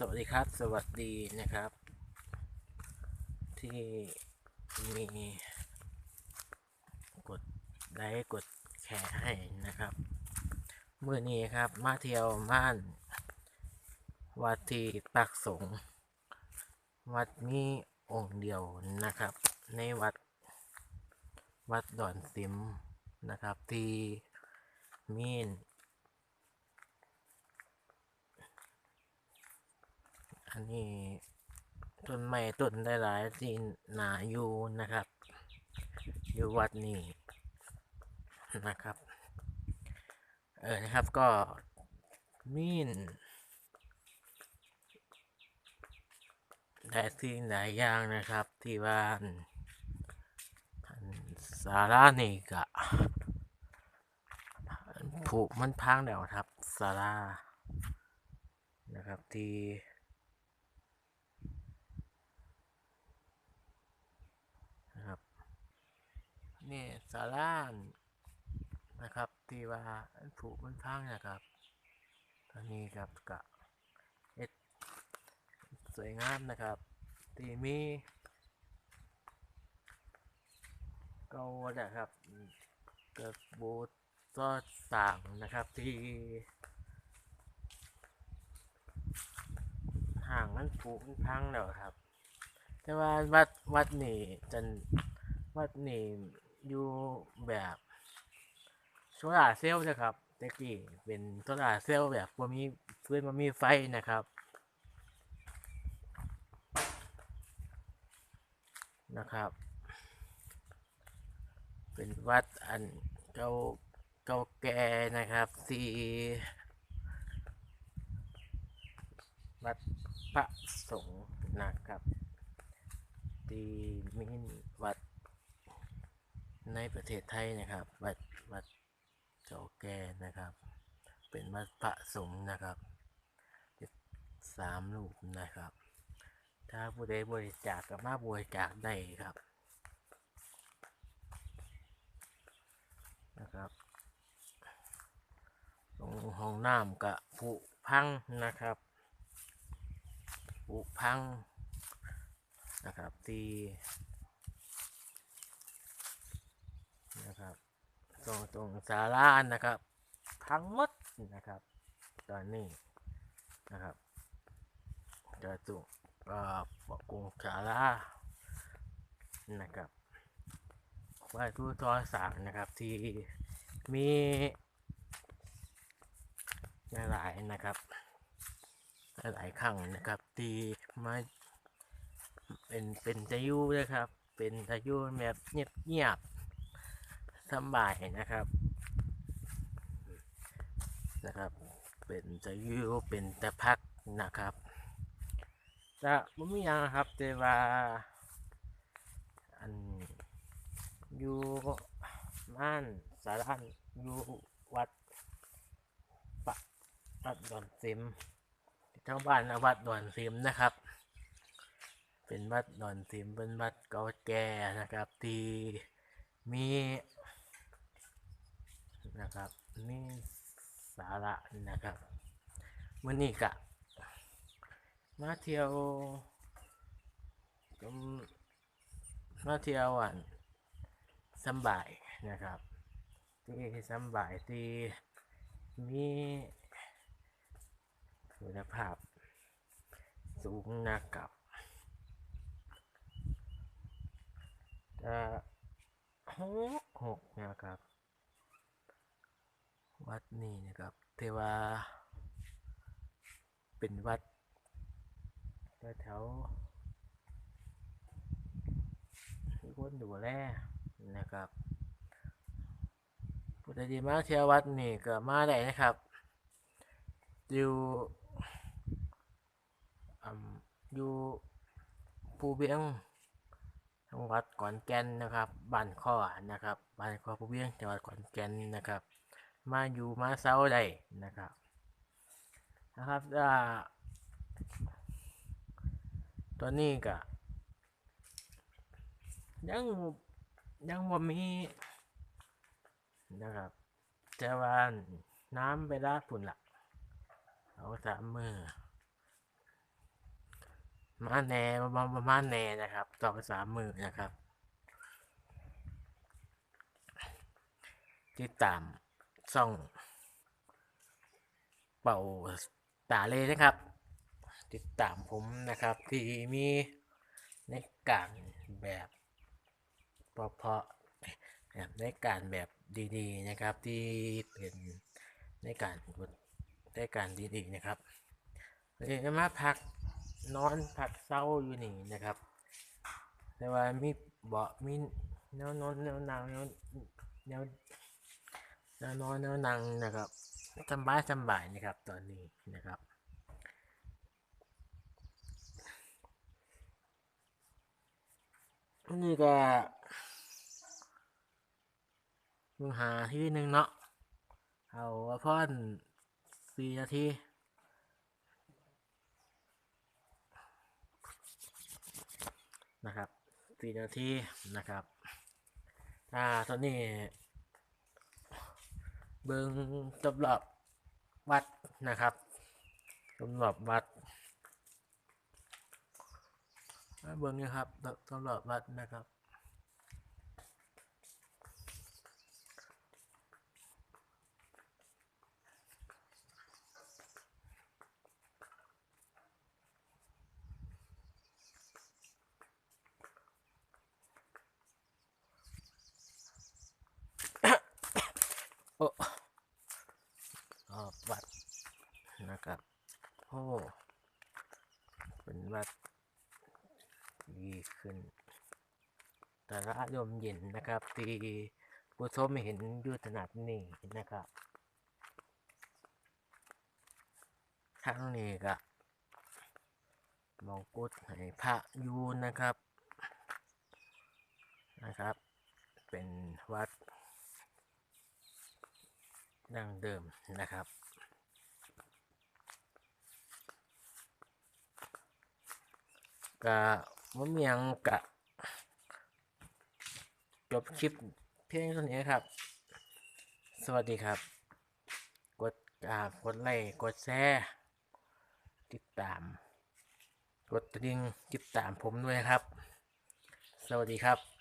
สวัสดีครับ สวัสดีนะครับ ที่มีกดไลค์กดแชร์ให้นะครับเมื่อนี้ครับ มาเที่ยวม่านวัดที่ปักสงวัดนี้องค์เดียวนะครับ ในวัดวัดดอนติมนะครับ ที่มี อันนี้ต้นไม้ต้นได้หลายที่หนาอยู่นะครับ อยู่วัดนี้นะครับ เออนะครับก็มีนได้สิ่งหลายอย่างนะครับ ที่บ้านอันสารานี่กะผูกมันพังแล้วครับสารานะครับที่ นะครับ นี่สารานนะครับที่ว่าอันผูกมันพังนะครับตอนนี้ครับกะเอ็ดสวยงามนะครับที่มีเกานะครับกระบูก็ต่างนะครับที่ห่างมันผูกมันพังแล้วครับ แต่ว่าวัดวัดนี่จันวัดนี่ อยู่แบบโซลาเซลล์นะครับต่กี้เป็นโซลาเซลล์แบบว่ามีพื้นมันมีไฟนะครับนะครับ เป็นวัดอันเก่าเก่าแก่นะครับที่วัดพระสงฆ์นะครับ ที่มีวัด ในประเทศไทยนะครับ วัดวัดเก่าแก่นะครับ เป็นวัดพระสงฆ์นะครับสามรูปนะครับ ถ้าผู้ใดบริจาคก็มาบริจาคได้ครับนะครับตรงห้องน้ำกับผุพังนะครับผุพังนะครับที่นะครับ ตรงตรงสารานะครับทั้งหมดนะครับ ตอนนี้นะครับจะตุเอ่อปกรุงสารานะครับไหว้ผู้ทอสามนะครับที่มีหลายนะครับหลายครั้งนะครับที่มาเป็นเป็นตะยูนะครับ เป็นตะยูแบบเงียบเงียบๆ สบายนะครับ นะครับ เป็นตะยูเป็นตะพักนะครับจะไม่มีหยังครับแต่ว่าอันอยู่ม่านสารานอยู่วัดปะวัดดอนซิมชาวบ้านวัดดอนซิมนะครับ เป็นวัดดอนซิมเป็นวัดเก่าแก่นะครับ ที่มี นะครับมีสาระนะครับมื่อนี้กะมาเที่ยวมาเที่ยวอ่านสำบายนะครับที่สำบายที่มีคุณภาพสูงนะครับจะหกหกนะครับ วัดนี้นะครับเทวาเป็นวัดแถวที่คนดูแลนะครับผู้ใดดีมาเที่ยววัดนี่ก็มาได้นะครับ อยู่อืมอยู่ภูเบียงจังหวัดขอนแก่นนะครับบ้านข้อนะครับบ้านข้อผู้เวียงจังหวัดขอนแก่นนะครับ มาอยู่มาเซาได้นะครับนะครับอ่าตอนนี้ก็ยังยังบ่ามีนะครับแต่ว่าน้ำไปลาดฝุ่นละเอาสามมือมาแหน่มามามาแน่นะครับต่อสามมือนะครับติดตาม ช่อง เป่าตาเลยนะครับ ติดตามผมนะครับที่มีในการแบบเพาะๆแบบในการแบบดีๆนะครับที่เป็นในการในการดีๆนะครับวันนี้จะมาพักนอนพักเศร้าอยู่นี่นะครับ แต่ว่ามีเบาะมีแนวนอนแนวนั่งแนวแนว แนวนอนแนวนั่งนะครับสำบายสำบายนะครับ ตอนนี้นะครับนนี้ก็มึงหาที่หนึ่งเนาะ เอาว่าพ่อนสี่นาทีนะครับสี่นาทีนะครับ อ่า ตอนนี้ เบิงจบรอบวัดนะครับจบรอบวัดเบิงนะครับจบรอบวัดนะครับ โอ้รอบวัดนะครับ โอ้เป็นวัดดีขึ้นแต่ละลมเย็นนะครับ ที่ผู้ชมเห็นอยู่ถนัดนี่นะครับข้างนี้ก็มองกุฎให้พระยูนนะครับนะครับ เป็นวัดดังเดิมนะครับ ก็ว่ามียังกะจบคลิปเพียงเท่านี้ครับ สวัสดีครับ กดอ่ากดไลค์กดแชร์ติดตาม กดกระดิ่งติดตามผมด้วยครับ สวัสดีครับ